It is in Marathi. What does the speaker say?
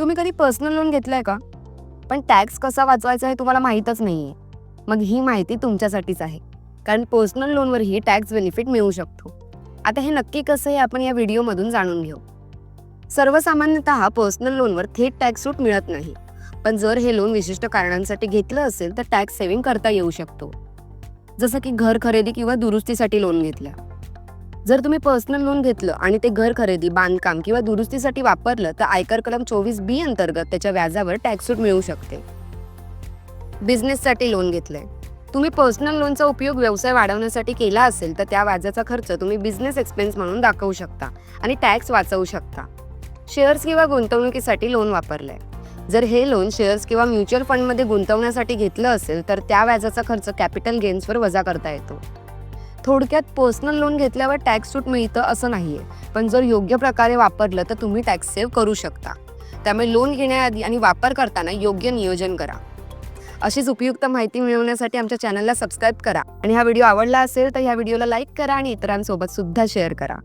तुम्ही कधी पर्सनल लोन घेतलंय का? पण टॅक्स कसा वाचवायचा हे तुम्हाला माहीतच नाही आहे मग ही माहिती तुमच्यासाठीच आहे. कारण पर्सनल लोनवरही टॅक्स बेनिफिट मिळू शकतो. आता हे नक्की कसं हे आपण या व्हिडिओमधून जाणून घेऊ. सर्वसामान्यतः पर्सनल लोनवर थेट टॅक्स सूट मिळत नाही. पण जर हे लोन विशिष्ट कारणांसाठी घेतलं असेल तर टॅक्स सेव्हिंग करता येऊ शकतो. जसं की घर खरेदी किंवा दुरुस्तीसाठी लोन घेतलं. जर तुम्ही पर्सनल लोन घेतलं आणि ते घर खरेदी बांधकाम किंवा दुरुस्तीसाठी वापरलं तर आयकर कलम चोवीस बी अंतर्गत त्याच्या व्याजावर टॅक्स सूट मिळू शकते. बिझनेससाठी लोन घेतलंय. तुम्ही पर्सनल लोनचा उपयोग व्यवसाय वाढवण्यासाठी केला असेल तर त्या व्याजाचा खर्च तुम्ही बिझनेस एक्सपेन्स म्हणून दाखवू शकता आणि टॅक्स वाचवू शकता. शेअर्स किंवा गुंतवणुकीसाठी लोन वापरलंय. जर हे लोन शेअर्स किंवा म्युच्युअल फंडमध्ये गुंतवण्यासाठी घेतलं असेल तर त्या व्याजाचा खर्च कॅपिटल गेन्सवर वजा करता येतो. थोडक्यात पर्सनल लोन घेतल्यावर टॅक्स सूट मिळतं असं नाही आहे पण जर योग्य प्रकारे वापरलं तर तुम्ही टॅक्स सेव्ह करू शकता. त्यामुळे लोन घेण्याआधी आणि वापर करताना योग्य नियोजन करा. अशीच उपयुक्त माहिती मिळवण्यासाठी आमच्या चॅनलला सबस्क्राईब करा. आणि हा व्हिडिओ आवडला असेल तर ह्या व्हिडिओला लाईक करा आणि इतरांसोबत सुद्धा शेअर करा.